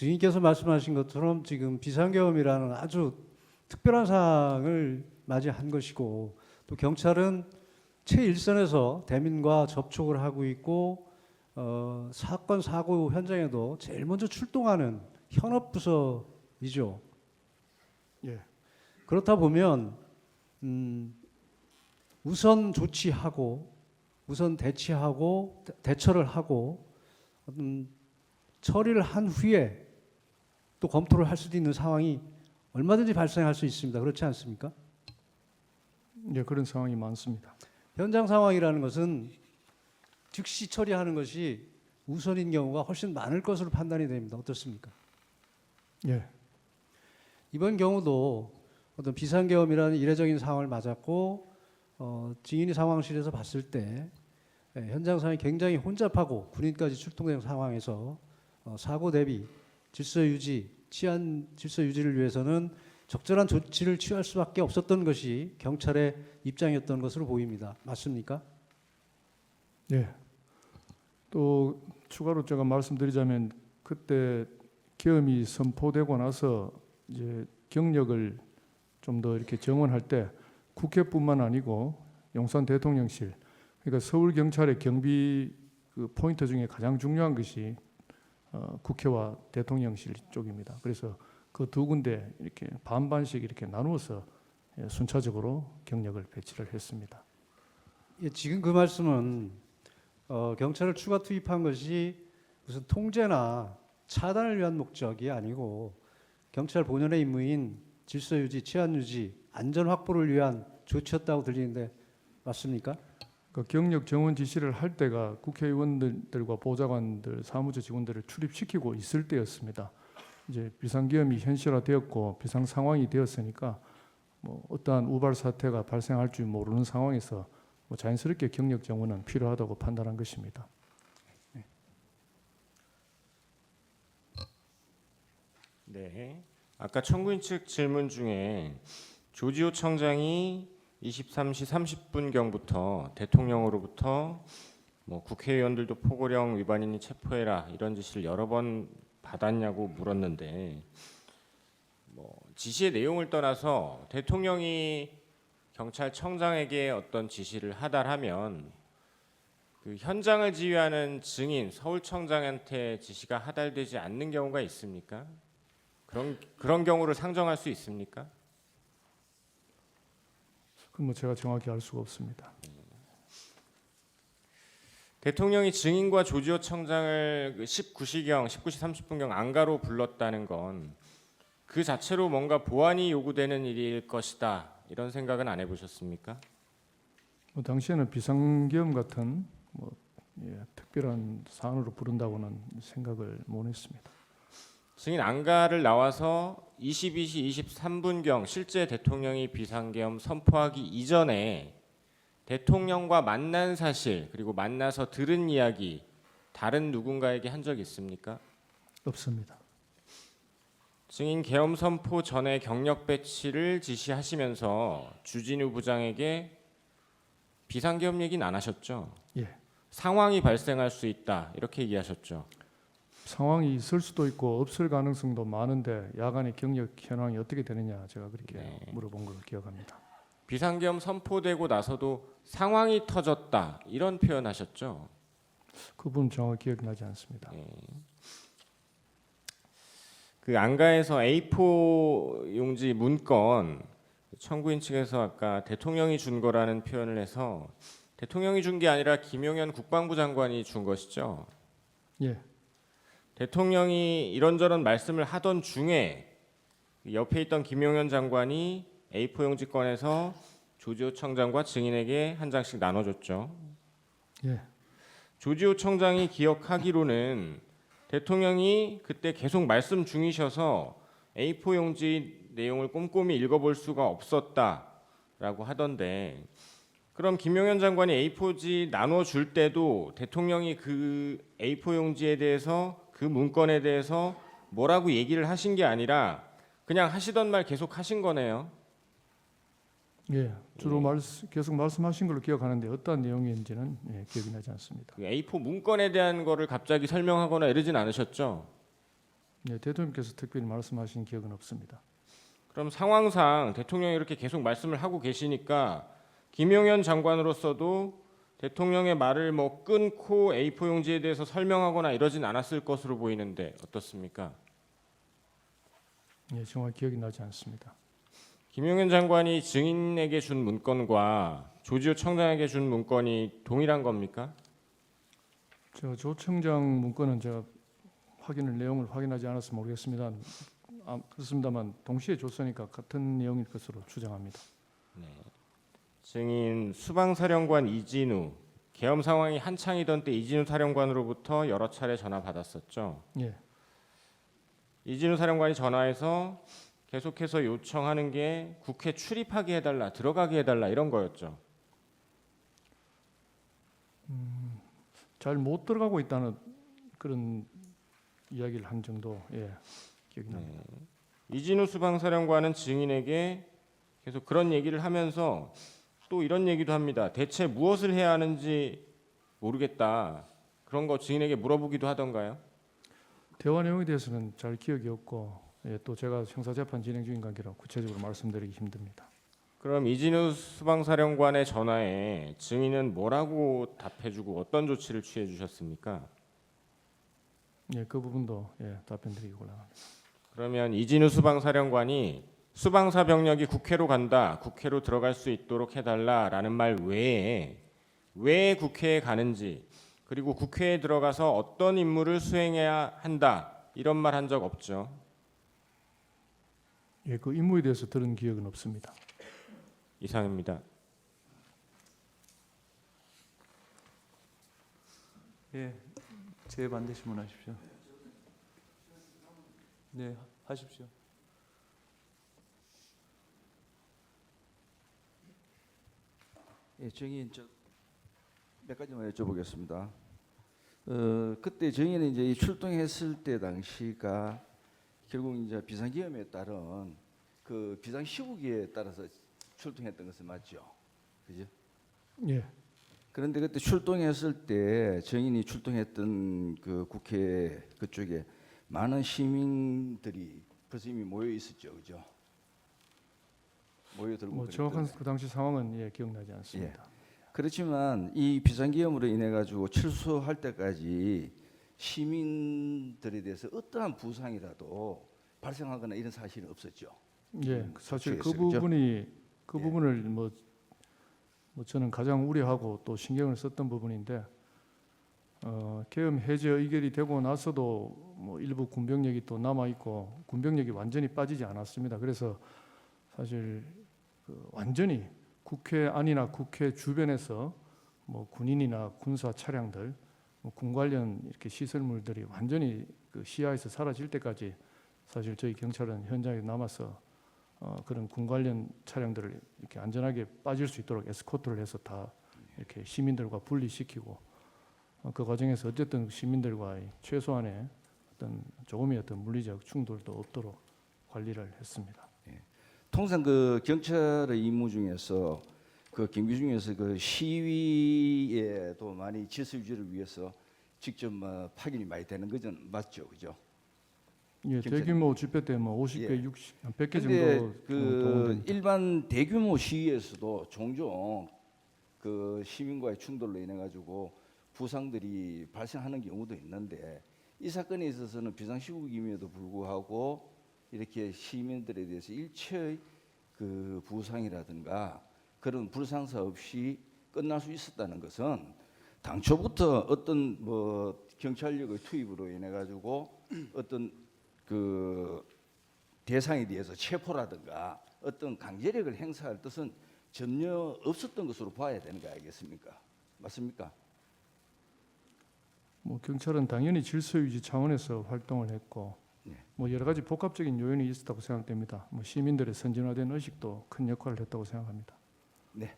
증인께서 말씀하신 것처럼 지금 비상계엄이라는 아주 특별한 상황을 맞이한 것이고 또 경찰은 최일선에서 대민과 접촉을 하고 있고 어, 사건 사고 현장에도 제일 먼저 출동하는 현업 부서이죠. 예. 그렇다 보면 음, 우선 조치하고 우선 대치하고 대- 대처를 하고 음, 처리를 한 후에 또 검토를 할 수도 있는 상황이 얼마든지 발생할 수 있습니다. 그렇지 않습니까? 예, 그런 상황이 많습니다. 현장 상황이라는 것은 즉시 처리하는 것이 우선인 경우가 훨씬 많을 것으로 판단이 됩니다. 어떻습니까? 예. 이번 경우도 어떤 비상계엄이라는 이례적인 상황을 맞았고 어, 증인이 상황실에서 봤을 때 예, 현장 상황이 굉장히 혼잡하고 군인까지 출동된 상황에서 어, 사고 대비 질서 유지, 치안 질서 유지를 위해서는 적절한 조치를 취할 수밖에 없었던 것이 경찰의 입장이었던 것으로 보입니다. 맞습니까? 예. 또 추가로 제가 말씀드리자면 그때 계엄이 선포되고 나서 이제 경력을 좀 더 이렇게 정원할 때 국회뿐만 아니고 용산 대통령실 그러니까 서울 경찰의 경비 그 포인트 중에 가장 중요한 것이 어, 국회와 대통령실 쪽입니다. 그래서 그 두 군데 이렇게 반반씩 이렇게 나누어서 예, 순차적으로 경력을 배치를 했습니다. 예, 지금 그 말씀은 어, 경찰을 추가 투입한 것이 무슨 통제나 차단을 위한 목적이 아니고 경찰 본연의 임무인 질서 유지, 치안 유지, 안전 확보를 위한 조치였다고 들리는데 맞습니까? 그 경력 정원 지시를 할 때가 국회의원들과 보좌관들, 사무처 직원들을 출입시키고 있을 때였습니다. 이제 비상계엄이 현실화되었고 비상 상황이 되었으니까 뭐 어떠한 우발 사태가 발생할 줄 모르는 상황에서 뭐 자연스럽게 경력 정원은 필요하다고 판단한 것입니다. 네. 아까 청구인 측 질문 중에 조지호 청장이 23시 30분경부터 대통령으로부터 뭐 국회의원들도 포고령 위반인이 체포해라 이런 지시를 여러 번 받았냐고 물었는데 뭐 지시의 내용을 떠나서 대통령이 경찰청장에게 어떤 지시를 하달하면 그 현장을 지휘하는 증인 서울청장한테 지시가 하달되지 않는 경우가 있습니까? 그런 그런 경우를 상정할 수 있습니까? 그건 뭐 제가 정확히 알 수가 없습니다. 대통령이 증인과 조지호 청장을 그 19시경, 19시 30분경 안가로 불렀다는 건 그 자체로 뭔가 보완이 요구되는 일일 것이다 이런 생각은 안 해보셨습니까? 뭐 당시에는 비상계엄 같은 뭐 예, 특별한 사안으로 부른다고는 생각을 못 했습니다. 증인 안가를 나와서 22시 23분경 실제 대통령이 비상계엄 선포하기 이전에 대통령과 만난 사실 그리고 만나서 들은 이야기 다른 누군가에게 한 적 있습니까? 없습니다. 증인 계엄 선포 전에 경력 배치를 지시하시면서 주진우 부장에게 비상계엄 얘기는 안 하셨죠? 예. 상황이 발생할 수 있다 이렇게 얘기하셨죠. 상황이 있을 수도 있고 없을 가능성도 많은데 야간의 경력 현황이 어떻게 되느냐 제가 그렇게 네. 물어본 걸 기억합니다. 비상계엄 선포되고 나서도 상황이 터졌다 이런 표현하셨죠. 그분 정확히 기억이 나지 않습니다. 그 안가에서 A4 용지 문건 청구인 측에서 아까 대통령이 준 거라는 표현을 해서 대통령이 준 게 아니라 김용현 국방부 장관이 준 것이죠. 예, 대통령이 이런저런 말씀을 하던 중에 옆에 있던 김용현 장관이 A4 용지 꺼내서 조지호 청장과 증인에게 한 장씩 나눠줬죠. 예, 조지호 청장이 기억하기로는 대통령이 그때 계속 말씀 중이셔서 A4 용지 내용을 꼼꼼히 읽어볼 수가 없었다라고 하던데 그럼 김용현 장관이 A4지 나눠줄 때도 대통령이 그 A4 용지에 대해서 그 문건에 대해서 뭐라고 얘기를 하신 게 아니라 그냥 하시던 말 계속 하신 거네요. 예. 주로 말씀, 계속 말씀하신 걸로 기억하는데 어떤 내용인지는 예, 기억이 나지 않습니다. 그 A4 문건에 대한 거를 갑자기 설명하거나 이러진 않으셨죠? 네, 대통령께서 특별히 말씀하신 기억은 없습니다. 그럼 상황상 대통령이 이렇게 계속 말씀을 하고 계시니까 김용현 장관으로서도 대통령의 말을 뭐 끊고 A4 용지에 대해서 설명하거나 이러진 않았을 것으로 보이는데 어떻습니까? 예, 정말 기억이 나지 않습니다. 김용현 장관이 증인에게 준 문건과 조지호 청장에게 준 문건이 동일한 겁니까? 저 조 청장 문건은 제가 확인을 내용을 확인하지 않아서 모르겠습니다. 아, 그렇습니다만 동시에 줬으니까 같은 내용일 것으로 추정합니다. 증인 수방사령관 이진우 계엄 상황이 한창이던 때 이진우 사령관으로부터 여러 차례 전화 받았었죠. 예, 이진우 사령관이 전화해서 계속해서 요청하는 게 국회 출입하게 해달라, 들어가게 해달라 이런 거였죠. 잘못 들어가고 있다는 그런 이야기를 한 정도 예, 기억이 납니다. 이진우 수방사령관은 증인에게 계속 그런 얘기를 하면서 또 이런 얘기도 합니다. 대체 무엇을 해야 하는지 모르겠다. 그런 거 증인에게 물어보기도 하던가요? 대화 내용에 대해서는 잘 기억이 없고 예, 또 제가 형사 재판 진행 중인 관계라 구체적으로 말씀드리기 힘듭니다. 그럼 이진우 수방사령관의 전화에 증인은 뭐라고 답해주고 어떤 조치를 취해주셨습니까? 예, 그 부분도 예, 답변드리기 곤란합니다. 그러면 이진우 수방사령관이 수방사 병력이 국회로 간다, 국회로 들어갈 수 있도록 해달라라는 말 외에 왜 국회에 가는지 그리고 국회에 들어가서 어떤 임무를 수행해야 한다 이런 말 한 적 없죠. 예, 그 임무에 대해서 들은 기억은 없습니다. 이상입니다. 예, 제 반대 신문하십시오. 네, 하십시오. 예, 정의인 저몇 가지만 여쭤보겠습니다. 어, 그때 정의는 이제 이 출동했을 때 당시가 결국 이제 비상기험에 따른 그 비상 시국에 따라서 출동했던 것은 맞죠, 그죠? 예, 그런데 그때 출동했을 때 정인이 출동했던 그 국회 그쪽에 많은 시민들이 벌써 이미 모여 있었죠, 그죠? 모여들고 뭐 정확한 그 당시 상황은 예, 기억나지 않습니다. 그렇지만 이 비상기험으로 인해 가지고 철수할 때까지 시민들에 대해서 어떠한 부상이라도 발생하거나 이런 사실은 없었죠. 예, 그 사실 그? 부분이 그 예. 부분을 뭐, 뭐 저는 가장 우려하고 또 신경을 썼던 부분인데 어, 계엄 해제 의결이 되고 나서도 뭐 일부 군병력이 또 남아 있고 군병력이 완전히 빠지지 않았습니다. 그래서 사실 그 완전히 국회 안이나 국회 주변에서 뭐 군인이나 군사 차량들, 뭐 군 관련 이렇게 시설물들이 완전히 그 시야에서 사라질 때까지 사실 저희 경찰은 현장에 남아서 어, 그런 군 관련 차량들을 이렇게 안전하게 빠질 수 있도록 에스코트를 해서 다 이렇게 시민들과 분리시키고 어, 그 과정에서 어쨌든 시민들과의 최소한의 어떤 조금의 어떤 물리적 충돌도 없도록 관리를 했습니다. 통상 그 경찰의 임무 중에서 그 경비 중에서 그 시위에도 많이 질서 유지를 위해서 직접 뭐 파견이 많이 되는 거죠, 맞죠, 그죠? 예, 대규모 집회 때뭐 50개, 예. 60, 한 100개 근데 정도 그. 일반 대규모 시위에서도 종종 그 시민과의 충돌로 인해 가지고 부상들이 발생하는 경우도 있는데 이 사건에 있어서는 비상시국임에도 불구하고 이렇게 시민들에 대해서 일체의 그 부상이라든가 그런 불상사 없이 끝날 수 있었다는 것은 당초부터 어떤 뭐 경찰력의 투입으로 인해 가지고 어떤 그 대상에 대해서 체포라든가 어떤 강제력을 행사할 뜻은 전혀 없었던 것으로 봐야 되는 거 아니겠습니까? 맞습니까? 뭐 경찰은 당연히 질서 유지 차원에서 활동을 했고 네. 뭐 여러 가지 복합적인 요인이 있었다고 생각됩니다. 뭐 시민들의 선진화된 의식도 큰 역할을 했다고 생각합니다. 네,